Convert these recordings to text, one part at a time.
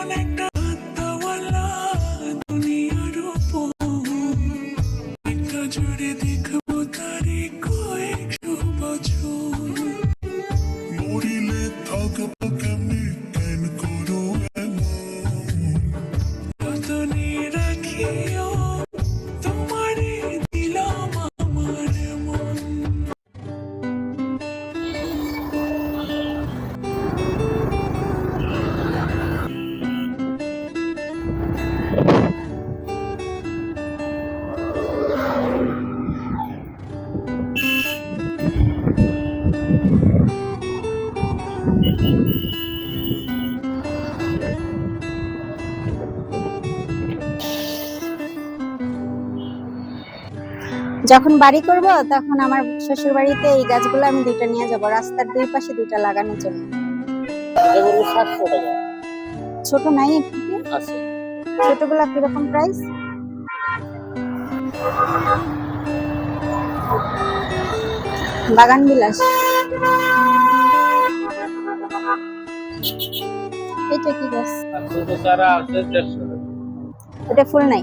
connect যখন বাড়ি করব তখন আমার শ্বশুর বাড়িতে এই গাছগুলো আমি দুইটা নিয়ে যাব। রাস্তার দুই পাশে দুইটা লাগানোর জন্য। ছোট নাই? আছে। ছোটগুলা কীরকম প্রাইস বাগান বিলাস এটা কি গাছ? এটা ফুল নাই।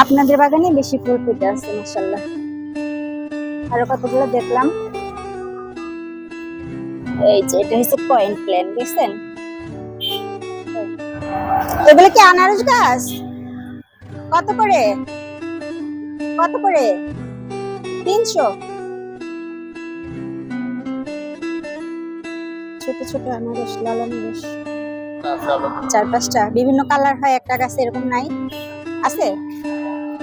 আপনাদের বাগানে বেশি ফুল ফুটে আছে মাসাল্লাহ আরও কতগুলো দেখলাম? এই যে, এটা হচ্ছে পয়েন্ট প্ল্যান দেখছেন? এগুলো কি আনারস গাছ? কত করে? কত করে? তিনশো? ছোট ছোট আনারস, লাল আনারস। চার পাঁচটা। বিভিন্ন কালার হয়, একটা গাছে এরকম নাই। আছে?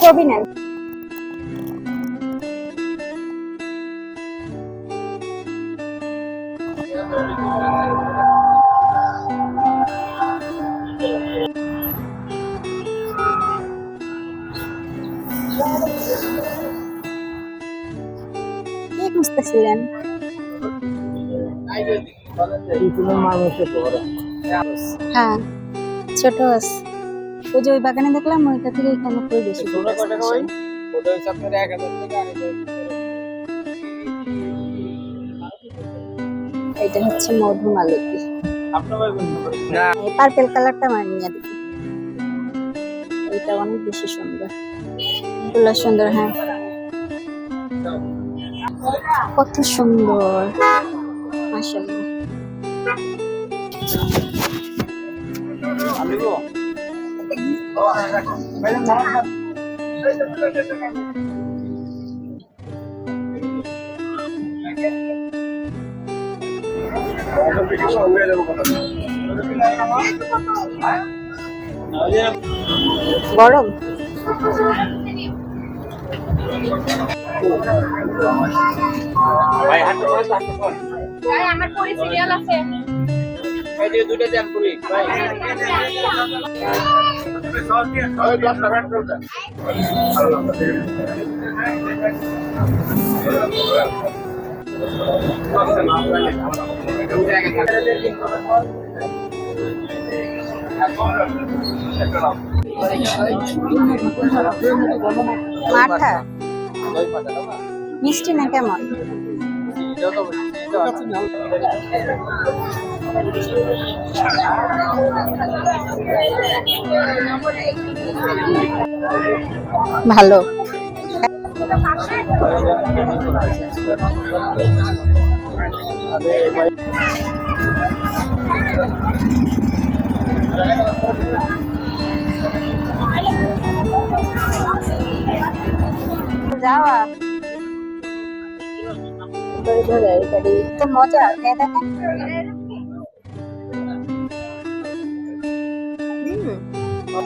ছবি নেন। কি খুঁজতেছিলেন? হ্যাঁ ছোট আছে। ওই যে ওই বাগানে দেখলাম ওইটা থেকে এখানে ফুল বেশি এটা হচ্ছে মধুমালতী। পার্পেল কালারটা আমার নিয়ে দিবি। এটা অনেক বেশি সুন্দর। এগুলো সুন্দর হ্যাঁ। কত সুন্দর গো গরম। ভাই হাতে করে হাতে করে ভাই আমার পরে সিরিয়াল আছে। এই যে দুটো ভাই। মাঠা। মিষ্টি না কেমন? ভালো যাওয়া তো মজা খেয়ে দেখেন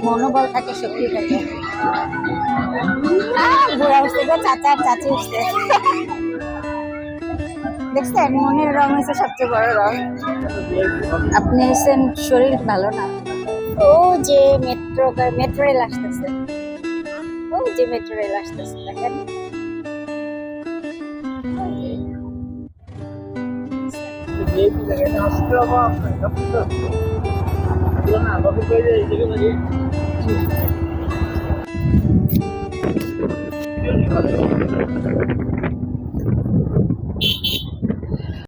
মনোবল থাকে, শক্তি থাকে। বুড়া উঠছে গো চাচা, চাচি উঠছে। দেখছেন, মনের রং হচ্ছে সবচেয়ে বড় রং। আপনি হচ্ছেন শরীর ভালো না? ও যে মেট্রো মেট্রো রেল আসতেছে। ও যে মেট্রো রেল আসতেছে, দেখেন। Thank you.